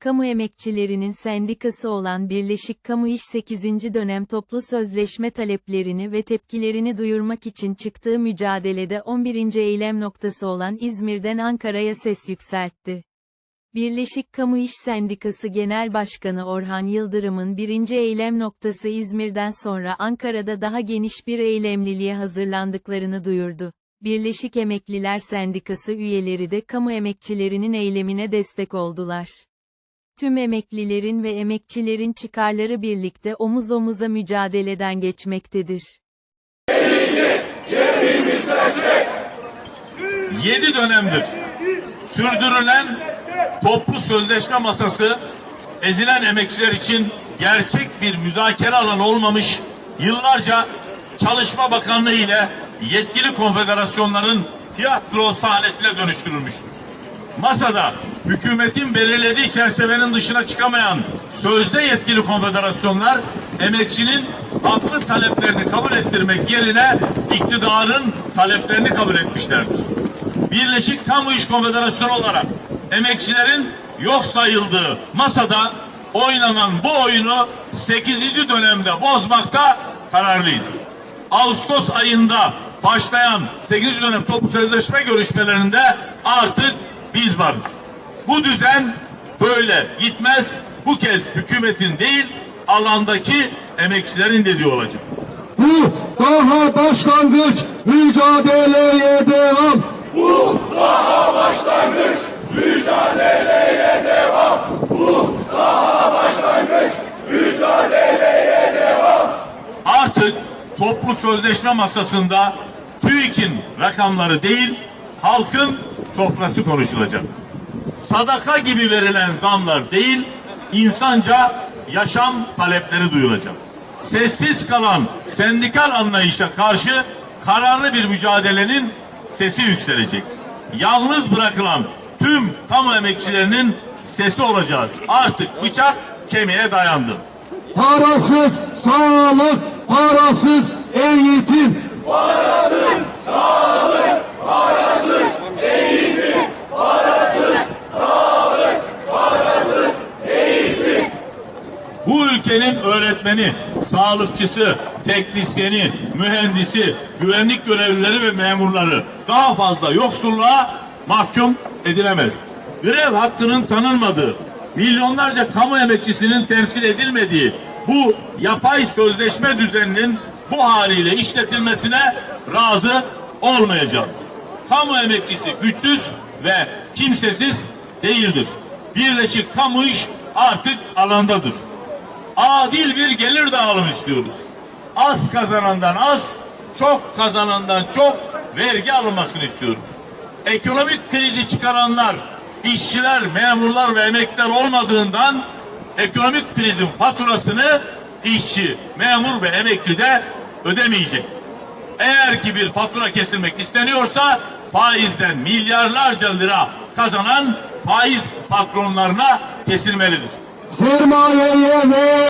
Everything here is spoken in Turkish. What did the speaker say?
Kamu emekçilerinin sendikası olan Birleşik Kamu İş 8. dönem toplu sözleşme taleplerini ve tepkilerini duyurmak için çıktığı mücadelede 11. eylem noktası olan İzmir'den Ankara'ya ses yükseltti. Birleşik Kamu İş Sendikası Genel Başkanı Orhan Yıldırım'ın birinci eylem noktası İzmir'den sonra Ankara'da daha geniş bir eylemliliğe hazırlandıklarını duyurdu. Birleşik Emekliler Sendikası üyeleri de kamu emekçilerinin eylemine destek oldular. Tüm emeklilerin ve emekçilerin çıkarları birlikte omuz omuza mücadeleden geçmektedir. 7 dönemdir sürdürülen toplu sözleşme masası ezilen emekçiler için gerçek bir müzakere alanı olmamış, yıllarca Çalışma Bakanlığı ile yetkili konfederasyonların tiyatro sahnesine dönüştürülmüştür. Masada hükümetin belirlediği çerçevenin dışına çıkamayan sözde yetkili konfederasyonlar emekçinin haklı taleplerini kabul ettirmek yerine iktidarın taleplerini kabul etmişlerdir. Birleşik Kamu İş Konfederasyonu olarak emekçilerin yok sayıldığı masada oynanan bu oyunu 8. dönemde bozmakta kararlıyız. Ağustos ayında başlayan 8. dönem toplu sözleşme görüşmelerinde artık biz varız. Bu düzen böyle gitmez. Bu kez hükümetin değil alandaki emekçilerin dediği olacak. Bu daha başlangıç mücadeleye devam. Artık toplu sözleşme masasında TÜİK'in rakamları değil, halkın sofrası konuşulacak. Sadaka gibi verilen zamlar değil, insanca yaşam talepleri duyulacak. Sessiz kalan sendikal anlayışa karşı kararlı bir mücadelenin sesi yükselecek. Yalnız bırakılan tüm kamu emekçilerinin sesi olacağız. Artık bıçak kemiğe dayandı. Parasız sağlık, parasız eğitim. Bu öğretmeni, sağlıkçısı, teknisyeni, mühendisi, güvenlik görevlileri ve memurları daha fazla yoksulluğa mahkum edilemez. Grev hakkının tanınmadığı, milyonlarca kamu emekçisinin temsil edilmediği bu yapay sözleşme düzeninin bu haliyle işletilmesine razı olmayacağız. Kamu emekçisi güçsüz ve kimsesiz değildir. Birleşik kamu iş artık alandadır adil bir gelir dağılımı istiyoruz. Az kazanandan az, çok kazanandan çok vergi alınmasını istiyoruz. Ekonomik krizi çıkaranlar, işçiler, memurlar ve emekliler olmadığından ekonomik krizin faturasını işçi, memur ve emekli de ödemeyecek. Eğer ki bir fatura kesilmek isteniyorsa faizden milyarlarca lira kazanan faiz patronlarına kesilmelidir. Sermayeye ve